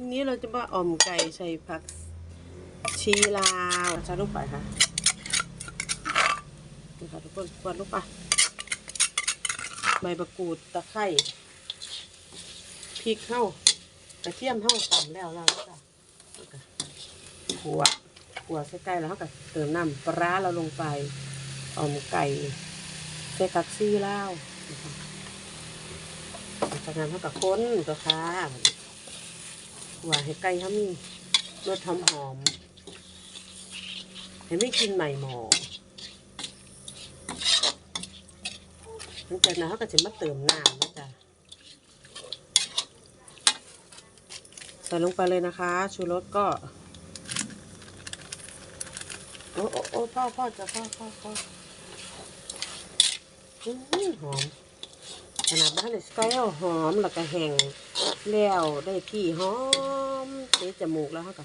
วันนี้เราจะมาอ่อมไก่ใส่ผักชีลาวใส่ลงไปค่ะนี่ค่ะทุกคนกวนลงไปใบมะกรูดตะไคร้พริกเข้ากระเทียมเข้าตำแล้วแล้วจ้ะแล้วก็ขัวขัวใส่ไก่แล้วเขาก็เติมน้ำปลาร้าเราลงไปอ่อมไก่ใส่ผักชีลาวนะคะจากนั้นเขาก็ค้นตัวค่ะ ว่าให้ไก่เขามีรสหอมหอมให้ไม่กินใหม่หมอหลังจากนั้นเขาก็จะมาเติมน้ำนะจ๊ะใส่ลงไปเลยนะคะ ชูรสก็ โอ้โอ้โอ้พ่อพ่อจะพ่อพ่อพ่ออื้อหอม ขนาดบ้านเลยไก่เอาหอมแล้วก็แห้งแล้วได้ที่หอมเตะจมูกแล้วค่ะก็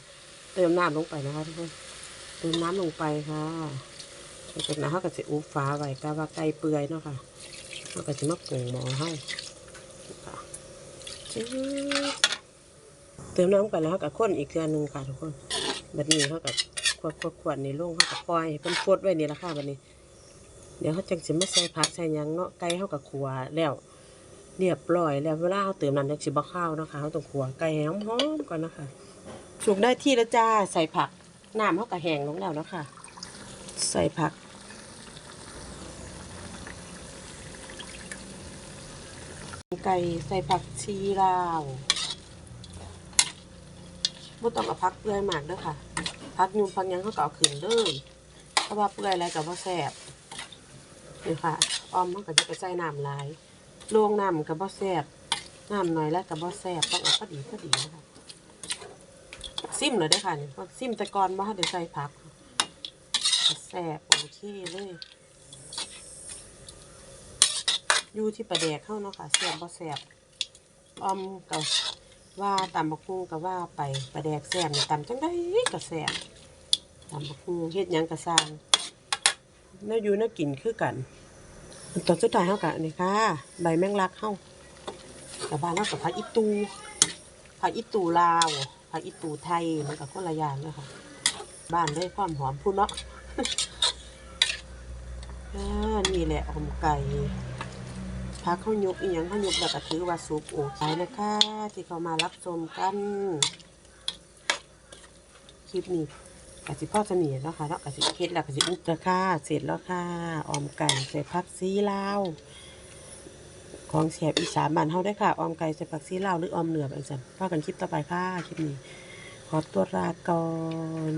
เติมน้ำลงไปนะคะทุกคนเติมน้ำลงไปค่ะหลังจากนั้นเขาก็จะอุบฟ้าไว้กะว่าไก่เปื่อยเนาะค่ะเขาก็จะมาปรุงหมอให้ค่ะเติมน้ำไปแล้วเขาก็ข้นอีกเทื่อหนึงค่ะทุกคนแบบนี้เขาก็ขวดขวดขวดนี่ลงเขาก็ปล่อยเป็นฟดไว้นี่ละค่ะแบบนี้ เดี๋ยวเขาจังสิมาใส่ผักใส่ยังเนาะไก่เขากับขัวแล้ว เรียบร้อยแล้วเวลาเขาเติมน้ำจังสิบ่ข้าวนะคะเขาต้องขัวไก่ให้หอมก่อนนะคะสุกได้ที่แล้วจ้าใส่ผักน้ำเขาก็แหงลงแล้วเนาะคะ ใส่ผัก ไก่ใส่ผักชีลาวบ่ต้องกับผักเปื่อยมากเด้อค่ะผักยุ่มผักยังเขาก็เอาขึ้นเลยเพราะว่าเปื่อยอะไรกับว่าแซ่บนี่ค่ะออมมันก็จะไปใส่น้ำลาย ลงน้ำกับบ่แซ่บน้ำหน่อยแล้วกับบ่แซ่บต้องเอาพอดีพอดีนะคะซิมเลยเด้ค่ะนี่ซิมต่ก่อนบ่ทันได้ใส่ผักแซ่บโอเคเลยอยู่ที่ประแดกเข้าเนาะค่ะแซ่บบ่แซ่บออมก็ว่าตำบักหุ่งก็ว่าไปประแดกแซ่บนี่ยตำจังได้ก็แซ่บตำบักหุ่งเฮ็ดยังก็สร้างแน่อยู่น่กินคือกัน ตอนสุดท้ายเฮาก็นี่ค่ะ ใบแมงลักเฮาแต่บ้านเฮากับผักอีตูผักอีตูลาวผักอีตูไทยมันก็คนละอย่างเนาะค่ะ บ้านได้ความหอมพูนเนาะนี่แหละอมไก่พักเขาวยกอีหยังเขายกแล้วก็ถือว่าสุกโอเคนะคะ ที่เขามารับชมกัน คลิปนี้ กสิพ่อเสนียแล้วค่ะแล้วกสิเคล็ดแล้วกสิอุกแล้วค่ะเสร็จแล้วค่ะออมไก่ใส่ผักซีลาวของแสบอีสานบ้านเฮาได้ค่ะออมไก่ใส่ผักซีลาวหรือออมเหนือแบบนี้พ่อกันคลิปต่อไปค่ะคลิปนี้ขอตัวลาก่อน